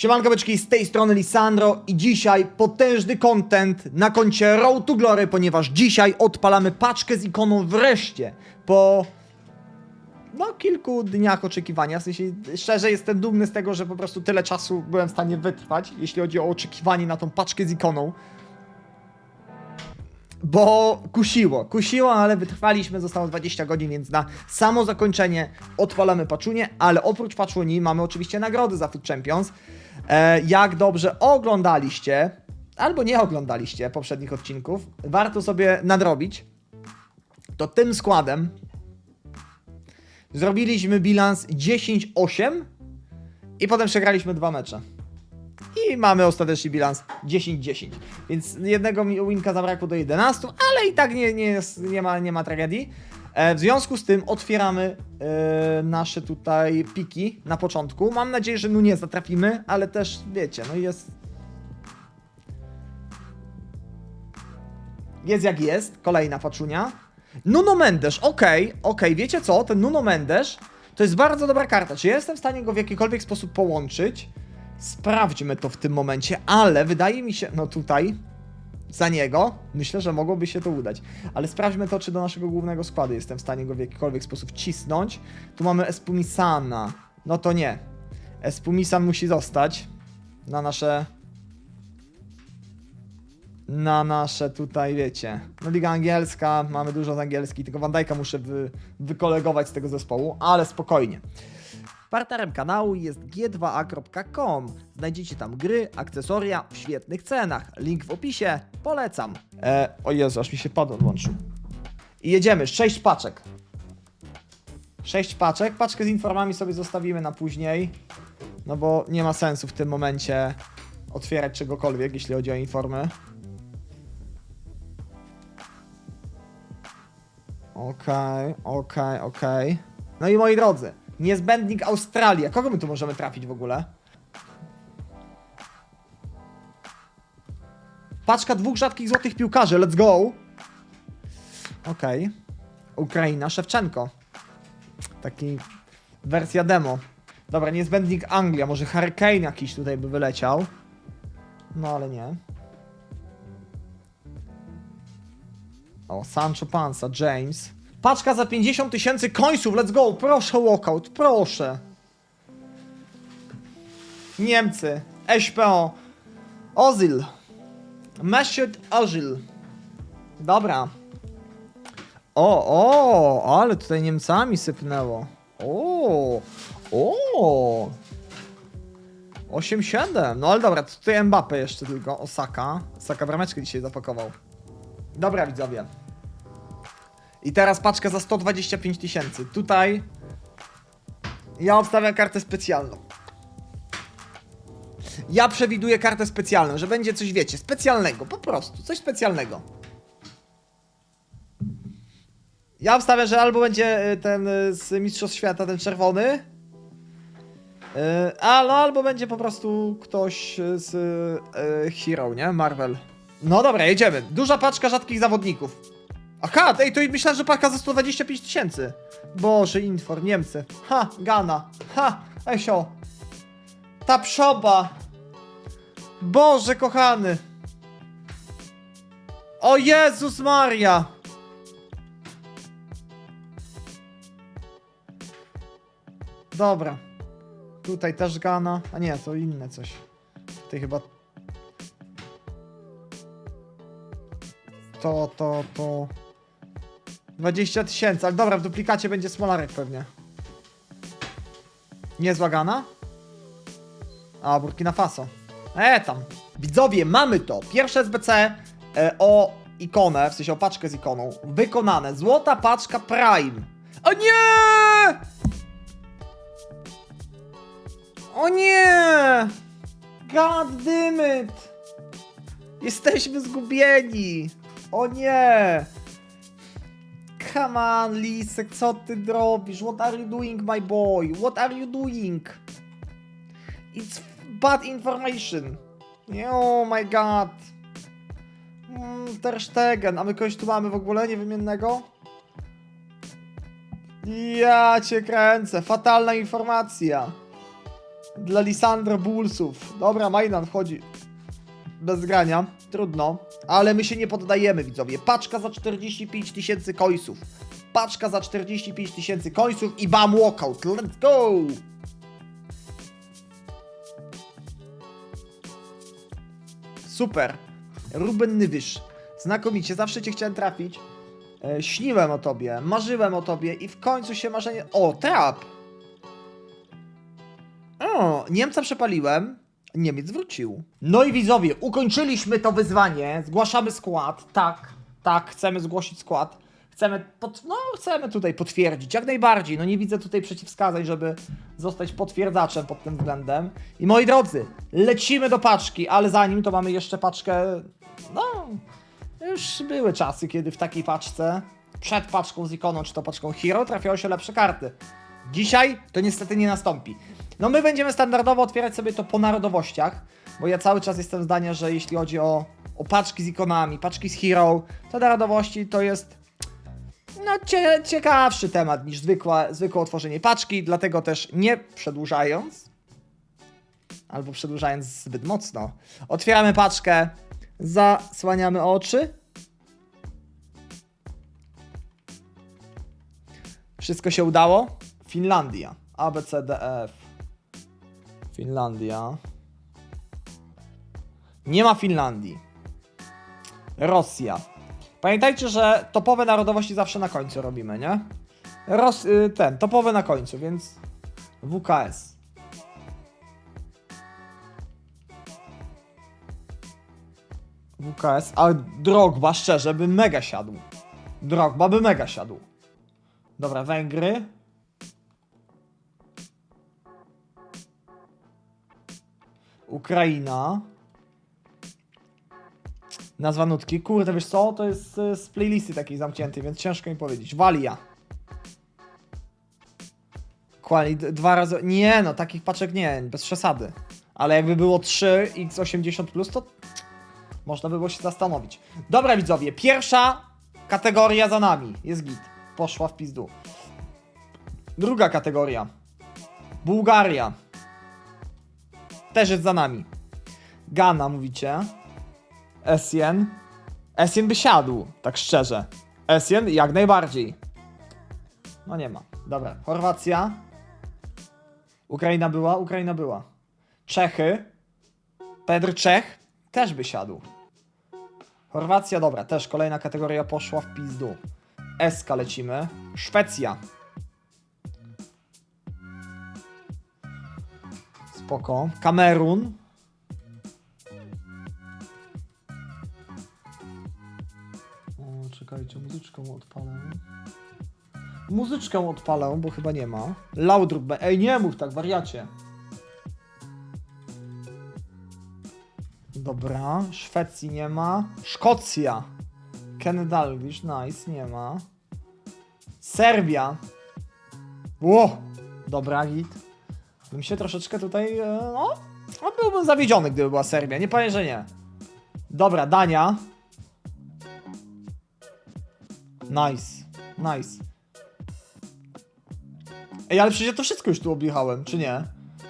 Siemanko beczki, z tej strony Lisandro i dzisiaj potężny content na koncie Road to Glory, ponieważ dzisiaj odpalamy paczkę z ikoną wreszcie po no kilku dniach oczekiwania, w sensie szczerze jestem dumny z tego, że po prostu tyle czasu byłem w stanie wytrwać, jeśli chodzi o oczekiwanie na tą paczkę z ikoną. Bo kusiło, kusiło, ale wytrwaliśmy, zostało 20 godzin, więc na samo zakończenie odpalamy paczunię, ale oprócz paczuni mamy oczywiście nagrody za Food Champions. E, jak dobrze oglądaliście, albo nie oglądaliście poprzednich odcinków, warto sobie nadrobić, to tym składem zrobiliśmy bilans 10-8 i potem przegraliśmy dwa mecze. I mamy ostateczny bilans 10-10. Więc jednego winka zabrakło do 11, ale i tak nie, nie, jest, nie, ma, nie ma tragedii. E, w związku z tym otwieramy e, nasze tutaj piki na początku. Mam nadzieję, że no nie zatrafimy, ale też wiecie, no jest. Jest jak jest, kolejna paczunia. Nuno Mendes, okej, okej, wiecie co? Ten Nuno Mendes to jest bardzo dobra karta. Czy ja jestem w stanie go w jakikolwiek sposób połączyć? Sprawdźmy to w tym momencie, ale wydaje mi się, no tutaj, za niego, myślę, że mogłoby się to udać. Ale sprawdźmy to, czy do naszego głównego składu jestem w stanie go w jakikolwiek sposób cisnąć. Tu mamy Espumisana. No to nie. Espumisan musi zostać na nasze na nasze tutaj, wiecie, no Liga Angielska, mamy dużo z angielski, tylko Van muszę wy, wykolegować z tego zespołu, ale spokojnie. Partnerem kanału jest g2a.com. Znajdziecie tam gry, akcesoria w świetnych cenach. Link w opisie. Polecam. E, o Jezu, aż mi się pad odłączył. I jedziemy. 6 paczek. 6 paczek. Paczkę z informami sobie zostawimy na później. No bo nie ma sensu w tym momencie otwierać czegokolwiek, jeśli chodzi o informy. Okej, okej, okej. No i moi drodzy, niezbędnik Australia. Kogo my tu możemy trafić w ogóle? Paczka dwóch rzadkich złotych piłkarzy, let's go! Okej. Ukraina, Szewczenko. Taki wersja demo. Dobra, niezbędnik Anglia, może Hurricane jakiś tutaj by wyleciał. No ale nie. O, Sancho Panza, James. Paczka za 50 tysięcy końców, let's go, proszę walkout, proszę. Niemcy, SPO, Ozil, Mesut Ozil. Dobra. O, o, ale tutaj Niemcami sypnęło. O, o. 8-7, no ale dobra, tutaj Mbappe jeszcze tylko, Osaka. Osaka brameczkę dzisiaj zapakował. Dobra widzowie. I teraz paczka za 125 tysięcy. Tutaj ja obstawiam kartę specjalną. Ja przewiduję kartę specjalną, że będzie coś, wiecie, specjalnego, po prostu, coś specjalnego. Ja obstawiam, że albo będzie y, ten y, z Mistrzostw Świata, ten czerwony, y, a no albo będzie po prostu ktoś z Hero, nie? Marvel. No dobra, jedziemy. Duża paczka rzadkich zawodników. Aha, ej, to myślałem, że paczka za 125 tysięcy. Boże, Infor, Niemcy. Ha, Gana. Ha, Esio. Ta przoba. Boże, kochany. O Jezus Maria. Dobra. Tutaj też Gana. A nie, to inne coś. Tutaj chyba To, to, to... 20 tysięcy, ale dobra, w duplikacie będzie Smolarek pewnie. Niezła gana? A, Burkina Faso. E, tam. Widzowie, mamy to. Pierwsze SBC e, o ikonę, w sensie o paczkę z ikoną, wykonane. Złota paczka Prime. O nie! O nie! God damn it! Jesteśmy zgubieni! O nie! Come on, Lisek, co ty robisz? What are you doing, my boy? What are you doing? It's bad information. Oh my god. Mm, Ter Stegen. A my kogoś tu mamy w ogóle niewymiennego? Ja cię kręcę. Fatalna informacja. Dla Lisandro Bullsów. Dobra, Majdan wchodzi bez grania. Trudno. Ale my się nie poddajemy, widzowie. Paczka za 45 tysięcy końców. Paczka za 45 tysięcy końców i bam walkout. Let's go! Super. Ruben Nywysz. Znakomicie, zawsze cię chciałem trafić. E, śniłem o tobie, marzyłem o tobie i w końcu się marzenie... O, trap! O, Niemca przepaliłem. Niemiec wrócił. No i widzowie, ukończyliśmy to wyzwanie. Zgłaszamy skład. Tak, tak, chcemy zgłosić skład. Chcemy, pod, no, chcemy tutaj potwierdzić, jak najbardziej. No nie widzę tutaj przeciwwskazań, żeby zostać potwierdzaczem pod tym względem. I moi drodzy, lecimy do paczki, ale zanim to mamy jeszcze paczkę. No, już były czasy, kiedy w takiej paczce, przed paczką z ikoną, czy to paczką Hero, trafiały się lepsze karty. Dzisiaj to niestety nie nastąpi. No my będziemy standardowo otwierać sobie to po narodowościach, bo ja cały czas jestem zdania, że jeśli chodzi o, o paczki z ikonami, paczki z Hero, to narodowości to jest no cie, ciekawszy temat niż zwykłe, zwykłe otworzenie paczki, dlatego też nie przedłużając, albo przedłużając zbyt mocno, otwieramy paczkę, zasłaniamy oczy. Wszystko się udało? Finlandia. A, B, C, D, E, F. Finlandia. Nie ma Finlandii. Rosja. Pamiętajcie, że topowe narodowości zawsze na końcu robimy, nie? Ros, y, ten, topowe na końcu, więc WKS. WKS, ale Drogba, szczerze, by mega siadł. Drogba by mega siadł. Dobra, Węgry. Ukraina. Nazwa nutki. Kurde, wiesz co? To jest y, z playlisty takiej zamkniętej, więc ciężko mi powiedzieć. Walia. Quali, dwa razy. Nie, no takich paczek nie, bez przesady. Ale jakby było 3 x80, to można by było się zastanowić. Dobra, widzowie, pierwsza kategoria za nami. Jest git. Poszła w pizdu. Druga kategoria. Bułgaria. Też jest za nami. Ghana, mówicie. Essien. Essien by siadł, tak szczerze. Essien jak najbardziej. No nie ma. Dobra, Chorwacja. Ukraina była, Ukraina była. Czechy. Pedr Czech też by siadł. Chorwacja, dobra, też kolejna kategoria poszła w pizdu. Eska lecimy. Szwecja. Spoko. Kamerun. O, czekajcie, muzyczkę odpalę. Muzyczkę odpalę, bo chyba nie ma. Laudrup, ej nie mów tak, wariacie. Dobra, Szwecji nie ma. Szkocja. Ken Dalglish, nice, nie ma. Serbia. Ło, dobra, git. Bym się troszeczkę tutaj, e, no, no byłbym zawiedziony, gdyby była Serbia, nie powiem, że nie. Dobra, Dania. Nice, nice. Ej, ale przecież ja to wszystko już tu objechałem, czy nie?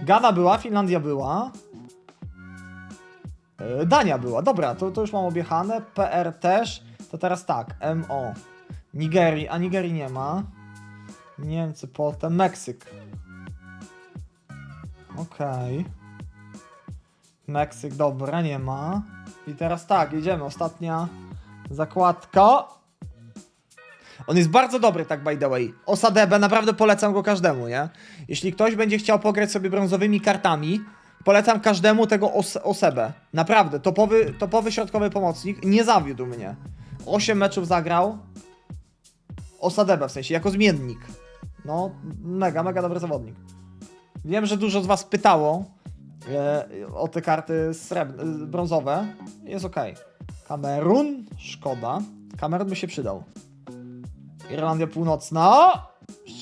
Ghana była, Finlandia była. E, Dania była, dobra, to, to już mam objechane. PR też. To teraz tak, MO. Nigerii, a Nigerii nie ma. Niemcy potem, Meksyk. Okej. Meksyk, dobra, nie ma. I teraz tak, jedziemy, ostatnia zakładka. On jest bardzo dobry, tak by the way. Osadebe, naprawdę polecam go każdemu, nie? Jeśli ktoś będzie chciał pograć sobie brązowymi kartami, polecam każdemu tego os Osebę. Naprawdę, topowy, topowy środkowy pomocnik, nie zawiódł mnie. 8 meczów zagrał. Osadebe w sensie, jako zmiennik. No, mega, mega dobry zawodnik. Wiem, że dużo z was pytało e, o te karty srebr- brązowe. Jest ok. Kamerun, szkoda. Kamerun by się przydał. Irlandia Północna.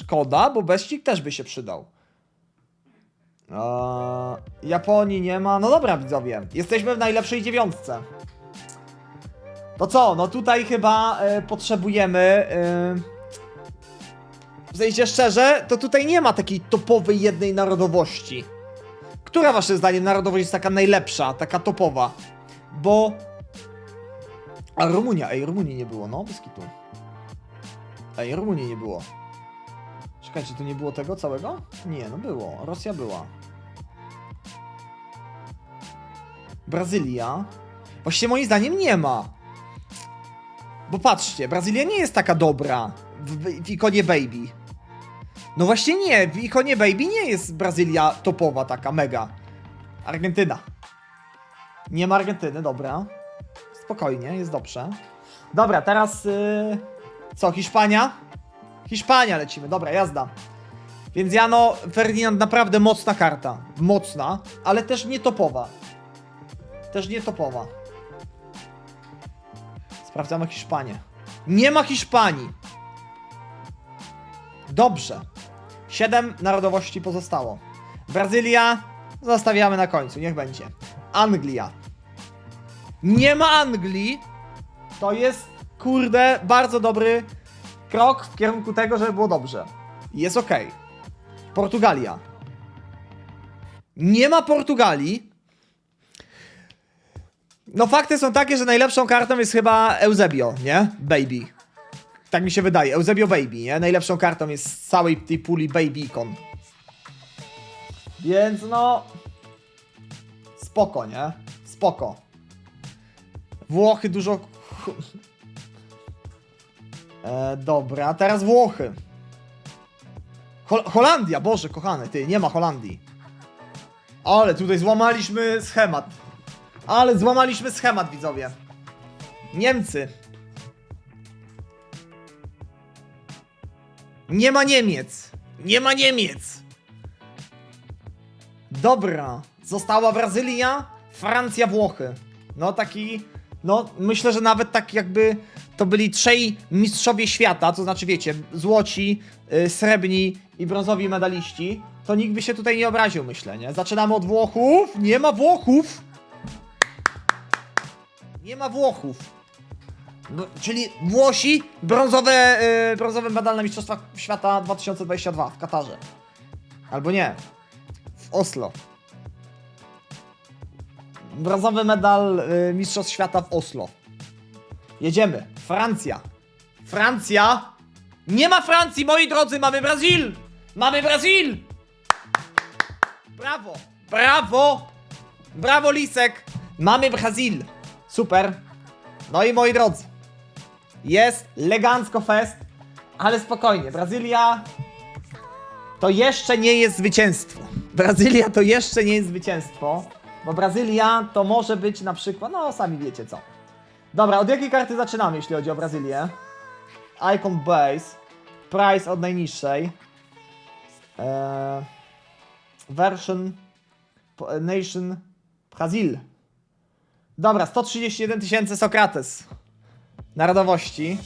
Szkoda, bo Beścik też by się przydał. Eee, Japonii nie ma. No dobra, widzowie. Jesteśmy w najlepszej dziewiątce. To co? No tutaj chyba e, potrzebujemy. E, w sensie szczerze, to tutaj nie ma takiej topowej jednej narodowości. Która waszym zdaniem narodowość jest taka najlepsza, taka topowa? Bo... A Rumunia, ej, Rumunii nie było, no, bez kitu. Ej, Rumunii nie było. Czekajcie, to nie było tego całego? Nie, no było. Rosja była. Brazylia. Właściwie moim zdaniem nie ma. Bo patrzcie, Brazylia nie jest taka dobra w, w ikonie Baby. No właśnie nie, w ikonie Baby nie jest Brazylia topowa taka, mega. Argentyna. Nie ma Argentyny, dobra. Spokojnie, jest dobrze. Dobra, teraz yy, co, Hiszpania? Hiszpania lecimy, dobra, jazda. Więc Jano, Ferdynand naprawdę mocna karta. Mocna, ale też nie topowa. Też nie topowa. Sprawdzamy Hiszpanię. Nie ma Hiszpanii. Dobrze. Siedem narodowości pozostało. Brazylia zostawiamy na końcu, niech będzie. Anglia. Nie ma Anglii. To jest, kurde, bardzo dobry krok w kierunku tego, żeby było dobrze. Jest ok. Portugalia. Nie ma Portugalii. No fakty są takie, że najlepszą kartą jest chyba Eusebio, nie? Baby. Tak mi się wydaje. Eusebio Baby, nie? Najlepszą kartą jest z całej tej puli Baby Icon. Więc no... Spoko, nie? Spoko. Włochy dużo... E, dobra, teraz Włochy. Hol Holandia, Boże, kochany, ty, nie ma Holandii. Ale tutaj złamaliśmy schemat. Ale złamaliśmy schemat, widzowie. Niemcy. Nie ma Niemiec. Nie ma Niemiec. Dobra. Została Brazylia, Francja, Włochy. No taki, no myślę, że nawet tak jakby to byli trzej mistrzowie świata, to znaczy wiecie, złoci, y, srebrni i brązowi medaliści, to nikt by się tutaj nie obraził, myślę, nie? Zaczynamy od Włochów. Nie ma Włochów. Nie ma Włochów. No, czyli Włosi, brązowe, yy, brązowy medal na Mistrzostwach Świata 2022 w Katarze. Albo nie, w Oslo. Brązowy medal y, Mistrzostw Świata w Oslo. Jedziemy. Francja. Francja. Nie ma Francji, moi drodzy, mamy Brazil. Mamy Brazil. Brawo. Brawo. Brawo, Lisek. Mamy Brazil. Super. No i moi drodzy. Jest elegancko fest, ale spokojnie. Brazylia to jeszcze nie jest zwycięstwo. Brazylia to jeszcze nie jest zwycięstwo, bo Brazylia to może być na przykład, no sami wiecie co. Dobra, od jakiej karty zaczynamy, jeśli chodzi o Brazylię? Icon Base, price od najniższej, eee, version, nation, Brazil. Dobra, 131 tysięcy Sokrates. Narodowości.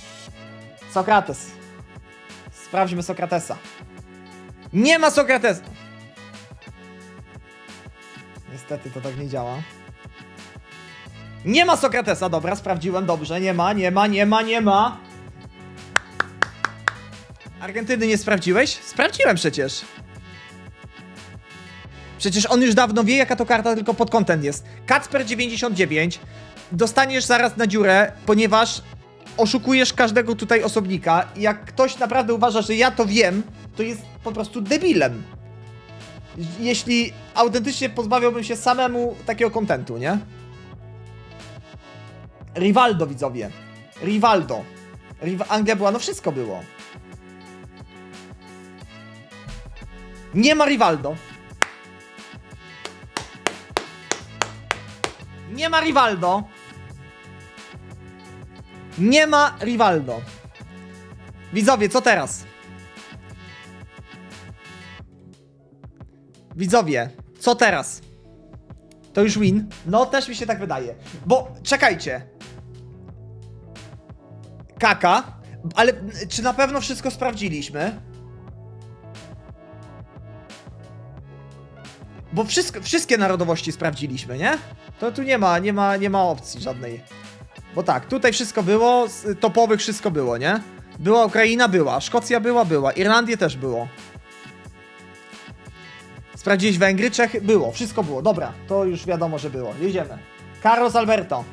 Sokrates. Sprawdźmy Sokratesa. Nie ma Sokratesa. Niestety to tak nie działa. Nie ma Sokratesa, dobra, sprawdziłem dobrze. Nie ma, nie ma, nie ma, nie ma. Argentyny nie sprawdziłeś? Sprawdziłem przecież. Przecież on już dawno wie, jaka to karta, tylko pod content jest. Kacper 99. Dostaniesz zaraz na dziurę, ponieważ oszukujesz każdego tutaj osobnika. I jak ktoś naprawdę uważa, że ja to wiem, to jest po prostu debilem. Jeśli autentycznie pozbawiałbym się samemu takiego kontentu, nie? Rivaldo, widzowie. Rivaldo. Riv Anglia była, no wszystko było. Nie ma Rivaldo. Nie ma Rivaldo. Nie ma Rivaldo. Widzowie, co teraz? Widzowie, co teraz? To już win? No, też mi się tak wydaje. Bo, czekajcie. Kaka, ale czy na pewno wszystko sprawdziliśmy? Bo wszystko, wszystkie narodowości sprawdziliśmy, nie? To tu nie ma, nie ma, nie ma opcji żadnej. Bo tak, tutaj wszystko było, z topowych wszystko było, nie? Była Ukraina, była, Szkocja była, była, Irlandię też było. Sprawdziłeś Węgry, Czechy? Było, wszystko było. Dobra, to już wiadomo, że było. Jedziemy. Carlos Alberto.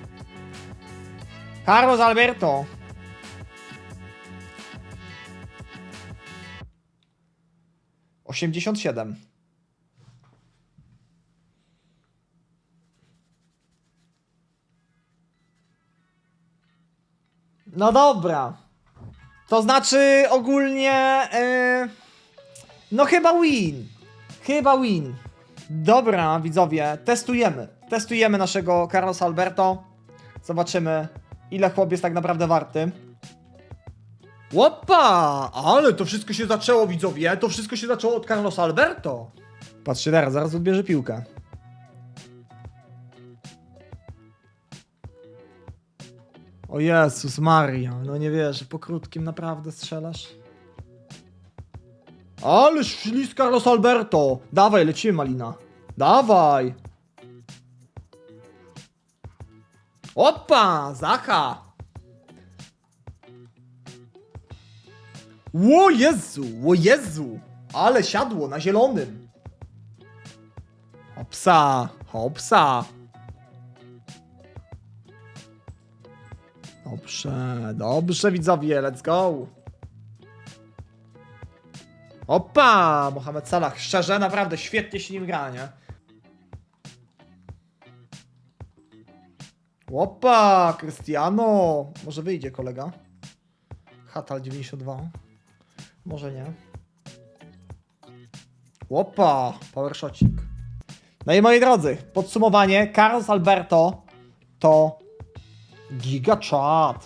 Carlos Alberto. Osiemdziesiąt siedem. No dobra. To znaczy ogólnie. Yy, no chyba win. Chyba win. Dobra, widzowie, testujemy. Testujemy naszego Carlos Alberto. Zobaczymy, ile chłop jest tak naprawdę warty. Łopa! Ale to wszystko się zaczęło, widzowie. To wszystko się zaczęło od Carlos Alberto. Patrzcie teraz, zaraz odbierze piłkę. O Jezus Maria, no nie wierzę, po krótkim naprawdę strzelasz? Ależ ślis Carlos Alberto! Dawaj, lecimy Malina. Dawaj! Opa! Zacha! Ło Jezu! Ło Jezu! Ale siadło na zielonym! Hopsa! Hopsa! Dobrze, dobrze widzowie, let's go! Opa! Mohamed Salah, szczerze, naprawdę świetnie się nim gra, nie? Opa! Cristiano! Może wyjdzie kolega? Hatal 92. Może nie. Opa! Power shotcik. No i moi drodzy, podsumowanie. Carlos Alberto to giga chat.